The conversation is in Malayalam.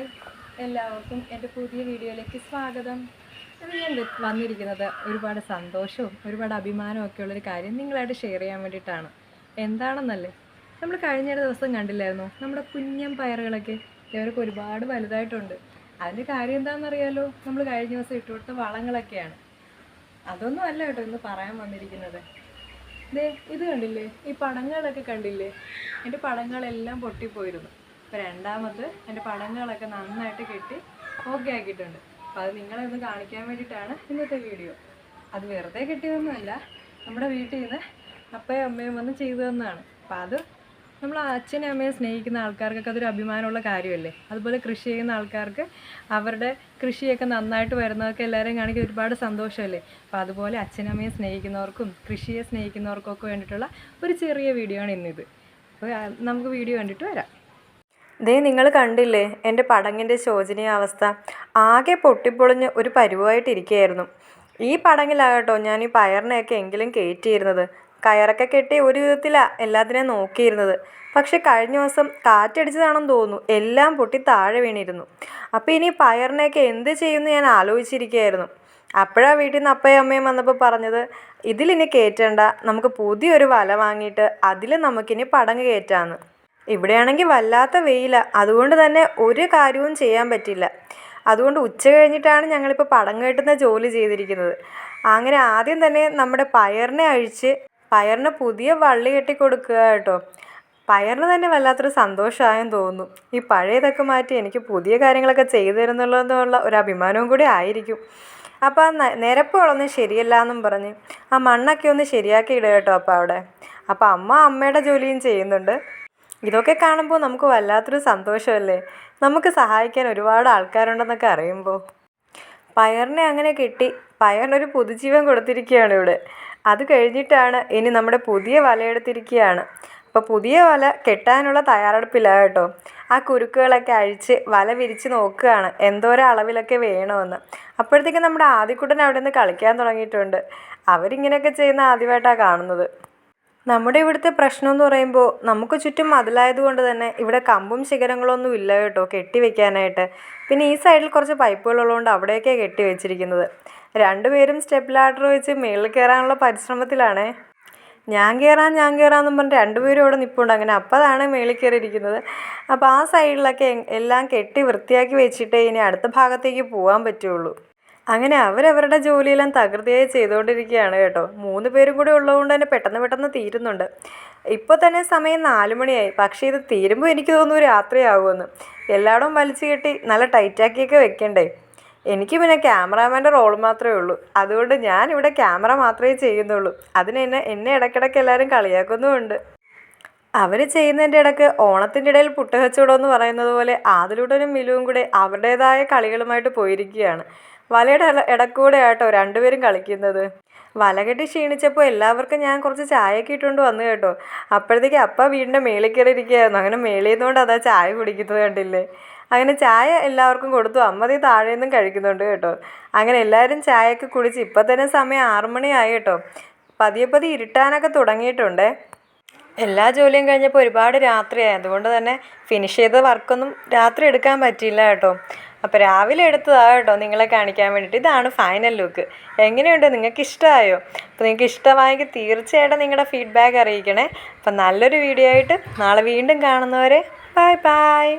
ഹായ് എല്ലാവർക്കും എന്റെ പുതിയ വീഡിയോയിലേക്ക് സ്വാഗതം. ഇന്ന് ഞാൻ വന്നിരിക്കുന്നത് ഒരുപാട് സന്തോഷവും ഒരുപാട് അഭിമാനവും ഒക്കെ ഉള്ളൊരു കാര്യം നിങ്ങളായിട്ട് ഷെയർ ചെയ്യാൻ വേണ്ടിയിട്ടാണ്. എന്താണെന്നല്ലേ? നമ്മൾ കഴിഞ്ഞ ദിവസം കണ്ടില്ലായിരുന്നു? നമ്മുടെ കുഞ്ഞൻ പയറുകളൊക്കെ ഇവർക്ക് ഒരുപാട് വലുതായിട്ടുണ്ട്. അതിന്റെ കാര്യം എന്താണെന്നറിയാലോ? നമ്മൾ കഴിഞ്ഞ ദിവസം ഇട്ട് കൊടുത്ത വളങ്ങളൊക്കെയാണ്. അതൊന്നും അല്ല കേട്ടോ ഇന്ന് പറയാൻ വന്നിരിക്കുന്നത്. ദേ ഇത് കണ്ടില്ലേ? ഈ പടങ്ങളൊക്കെ കണ്ടില്ലേ? എന്റെ പടങ്ങളെല്ലാം പൊട്ടിപ്പോയിരുന്നു. അപ്പോൾ രണ്ടാമത് എന്റെ പടങ്ങളൊക്കെ നന്നായിട്ട് കെട്ടി ഓക്കെ ആക്കിയിട്ടുണ്ട്. അപ്പോൾ അത് നിങ്ങളെ ഒന്ന് കാണിക്കാൻ വേണ്ടിയിട്ടാണ് ഇന്നത്തെ വീഡിയോ അത് വെറുതെ കെട്ടിയതൊന്നുമല്ല നമ്മുടെ വീട്ടിൽ നിന്ന് അപ്പയും അമ്മയും വന്ന് ചെയ്തു തന്നതാണ്. അപ്പോൾ അത് നമ്മൾ അച്ഛനെ അമ്മയെ സ്നേഹിക്കുന്ന ആൾക്കാർക്കൊക്കെ അതൊരു അഭിമാനമുള്ള കാര്യമല്ലേ? അതുപോലെ കൃഷി ചെയ്യുന്ന ആൾക്കാർക്ക് അവരുടെ കൃഷിയൊക്കെ നന്നായിട്ട് വരുന്നതൊക്കെ എല്ലാവരെയും കാണിക്കാൻ ഒരുപാട് സന്തോഷമല്ലേ? അപ്പം അതുപോലെ അച്ഛനമ്മയെ സ്നേഹിക്കുന്നവർക്കും കൃഷിയെ സ്നേഹിക്കുന്നവർക്കൊക്കെ വേണ്ടിയിട്ടുള്ള ഒരു ചെറിയ വീഡിയോ ആണ് ഇന്നിത്. അപ്പോൾ നമുക്ക് വീഡിയോ കണ്ടിട്ട് വരാം. ദേ നിങ്ങൾ കണ്ടില്ലേ? എന്റെ പടങ്ങിന്റെ ശോചനീയാവസ്ഥ ആകെ പൊട്ടിപ്പൊളിഞ്ഞ് ഒരു പരുവായിട്ടിരിക്കുകയായിരുന്നു. ഈ പടങ്ങിലാകട്ടോ ഞാൻ ഈ പയറിനെയൊക്കെ എങ്കിലും കയറ്റിയിരുന്നത്. കയറൊക്കെ കെട്ടി ഒരു വിധത്തിലാണ് എല്ലാത്തിനെയും നോക്കിയിരുന്നത്. പക്ഷെ കഴിഞ്ഞ ദിവസം കാറ്റടിച്ചതാണെന്ന് തോന്നുന്നു. എല്ലാം പൊട്ടി താഴെ വീണിരുന്നു. അപ്പോൾ ഇനി പയറിനെയൊക്കെ എന്ത് ചെയ്യുമെന്ന് ഞാൻ ആലോചിച്ചിരിക്കുകയായിരുന്നു. അപ്പോഴാണ് വീട്ടിൽ നിന്ന് അപ്പയും അമ്മയും വന്നപ്പോൾ പറഞ്ഞത് ഇതിലിനി കയറ്റേണ്ട. നമുക്ക് പുതിയൊരു വല വാങ്ങിയിട്ട് അതിൽ നമുക്കിനി പടങ്ങ് കയറ്റാമെന്ന് ഇവിടെയാണെങ്കിൽ വല്ലാത്ത വെയില. അതുകൊണ്ട് തന്നെ ഒരു കാര്യവും ചെയ്യാൻ പറ്റില്ല. അതുകൊണ്ട് ഉച്ച കഴിഞ്ഞിട്ടാണ് ഞങ്ങളിപ്പോൾ പടം കെട്ടുന്ന ജോലി ചെയ്തിരിക്കുന്നത്. അങ്ങനെ ആദ്യം തന്നെ നമ്മുടെ പയറിനെ അഴിച്ച് പയറിന് പുതിയ വള്ളി കെട്ടി കൊടുക്കുക കേട്ടോ. പയറിന് തന്നെ വല്ലാത്തൊരു സന്തോഷമായെന്ന് തോന്നുന്നു. ഈ പഴയതൊക്കെ മാറ്റി എനിക്ക് പുതിയ കാര്യങ്ങളൊക്കെ ചെയ്തു തരുന്നുള്ളതെന്നുള്ള ഒരു അഭിമാനവും കൂടി ആയിരിക്കും. അപ്പോൾ ആ നിരപ്പുകളൊന്നും ശരിയല്ല എന്നും പറഞ്ഞ് ആ മണ്ണൊക്കെ ഒന്ന് ശരിയാക്കി ഇടുക കേട്ടോ അപ്പോൾ അവിടെ. അപ്പോൾ അമ്മ അമ്മയുടെ ജോലിയും ചെയ്യുന്നുണ്ട്. ഇതൊക്കെ കാണുമ്പോൾ നമുക്ക് വല്ലാത്തൊരു സന്തോഷമല്ലേ? നമുക്ക് സഹായിക്കാൻ ഒരുപാട് ആൾക്കാരുണ്ടെന്നൊക്കെ അറിയുമ്പോൾ പയറിനെ അങ്ങനെ കിട്ടി. പയറിനൊരു പുതുജീവൻ കൊടുത്തിരിക്കുകയാണ് ഇവിടെ. അത് കഴിഞ്ഞിട്ടാണ് ഇനി നമ്മുടെ പുതിയ വലയെടുത്തിരിക്കുകയാണ്. അപ്പോൾ പുതിയ വല കെട്ടാനുള്ള തയ്യാറെടുപ്പില്ല കേട്ടോ. ആ കുരുക്കുകളൊക്കെ അഴിച്ച് വല വിരിച്ച് നോക്കുകയാണ്. എന്തോരം അളവിലൊക്കെ വേണമെന്ന്. അപ്പോഴത്തേക്കും നമ്മുടെ ആദ്യക്കുട്ടൻ അവിടെ നിന്ന് കളിക്കാൻ തുടങ്ങിയിട്ടുണ്ട്. അവരിങ്ങനെയൊക്കെ ചെയ്യുന്ന ആദ്യമായിട്ടാണ് കാണുന്നത്. നമ്മുടെ ഇവിടുത്തെ പ്രശ്നം എന്ന് പറയുമ്പോൾ നമുക്ക് ചുറ്റും മതിലായത് കൊണ്ട് തന്നെ ഇവിടെ കമ്പും ശിഖരങ്ങളൊന്നും ഇല്ല കേട്ടോ കെട്ടി വെക്കാനായിട്ട് പിന്നെ ഈ സൈഡിൽ കുറച്ച് പൈപ്പുകൾ ഉള്ളതുകൊണ്ട് അവിടെയൊക്കെ കെട്ടി വെച്ചിരിക്കുന്നത് രണ്ടുപേരും സ്റ്റെപ്പ് ലാഡർ വെച്ച് മേളിൽ കയറാനുള്ള പരിശ്രമത്തിലാണേ. ഞാൻ കയറാം ഞാൻ കയറാമെന്നും പറഞ്ഞ് രണ്ടുപേരും അവിടെ നിൽപ്പുണ്ട് അങ്ങനെ അപ്പോഴാണ് മേളിൽ കയറിയിരിക്കുന്നത് അപ്പോൾ ആ സൈഡിലൊക്കെ എല്ലാം കെട്ടി വൃത്തിയാക്കി വെച്ചിട്ടേ ഇനി അടുത്ത ഭാഗത്തേക്ക് പോകാൻ പറ്റുള്ളൂ. അങ്ങനെ അവരവരുടെ ജോലിയെല്ലാം തകൃതിയായി ചെയ്തുകൊണ്ടിരിക്കുകയാണ് കേട്ടോ. മൂന്ന് പേരും കൂടി ഉള്ളതുകൊണ്ട് തന്നെ പെട്ടെന്ന് പെട്ടെന്ന് തീരുന്നുണ്ട്. ഇപ്പോൾ തന്നെ സമയം നാല് മണിയായി. പക്ഷേ ഇത് തീരുമ്പോൾ എനിക്ക് തോന്നുന്നു രാത്രിയാകുമെന്ന് എല്ലായിടവും വലിച്ചു കെട്ടി നല്ല ടൈറ്റാക്കിയൊക്കെ വെക്കണ്ടേ? എനിക്ക് പിന്നെ ക്യാമറാമാന്റെ റോൾ മാത്രമേ ഉള്ളൂ. അതുകൊണ്ട് ഞാൻ ഇവിടെ ക്യാമറ മാത്രമേ ചെയ്യുന്നുള്ളൂ. അതിന് എന്നെ എന്നെ ഇടയ്ക്കിടയ്ക്ക് എല്ലാവരും കളിയാക്കുന്നുമുണ്ട്. അവർ ചെയ്യുന്നതിന്റെ ഇടയ്ക്ക് ഓണത്തിന്റെ ഇടയിൽ പുട്ടുകച്ചവടം എന്ന് പറയുന്നത് പോലെ ആദിലൂട്ടനും മിലുവും കൂടെ അവരുടേതായ കളികളുമായിട്ട് പോയിരിക്കുകയാണ്. വലയുടെ ഇട- ഇടക്കൂടെ ആട്ടോ രണ്ടുപേരും കളിക്കുന്നത്. വല കെട്ടി ക്ഷീണിച്ചപ്പോൾ എല്ലാവർക്കും ഞാൻ കുറച്ച് ചായയൊക്കെ ഇട്ടുകൊണ്ട് വന്നു കേട്ടോ. അപ്പോഴത്തേക്ക് അപ്പ വീടിന്റെ മേളിൽ കയറി ഇരിക്കുകയായിരുന്നു. അങ്ങനെ മേളിയെന്നുകൊണ്ട് അതാ ചായ കുടിക്കുന്നത് കണ്ടില്ലേ? അങ്ങനെ ചായ എല്ലാവർക്കും കൊടുത്തു. അമ്മ ദേ താഴെ നിന്നും കഴിക്കുന്നുണ്ട് കേട്ടോ. അങ്ങനെ എല്ലാവരും ചായയൊക്കെ കുടിച്ച് ഇപ്പം തന്നെ സമയം ആറുമണിയായി കേട്ടോ. പതിയെ പതി ഇരുട്ടാനൊക്കെ തുടങ്ങിയിട്ടുണ്ടേ. എല്ലാ ജോലിയും കഴിഞ്ഞപ്പോൾ ഒരുപാട് രാത്രിയായി. അതുകൊണ്ട് തന്നെ ഫിനിഷ് ചെയ്ത വർക്കൊന്നും രാത്രി എടുക്കാൻ പറ്റിയില്ല കേട്ടോ. അപ്പോൾ രാവിലെ എടുത്തതാണ് കേട്ടോ നിങ്ങളെ കാണിക്കാൻ വേണ്ടിയിട്ട് ഇതാണ് ഫൈനൽ ലുക്ക് എങ്ങനെയുണ്ട്? നിങ്ങൾക്ക് ഇഷ്ടമായോ അപ്പോൾ നിങ്ങൾക്ക് ഇഷ്ടമായെങ്കിൽ തീർച്ചയായിട്ടും നിങ്ങളുടെ ഫീഡ്ബാക്ക് അറിയിക്കണേ. അപ്പം നല്ലൊരു വീഡിയോ ആയിട്ട് നാളെ വീണ്ടും കാണുന്നവരെ ബൈ ബൈ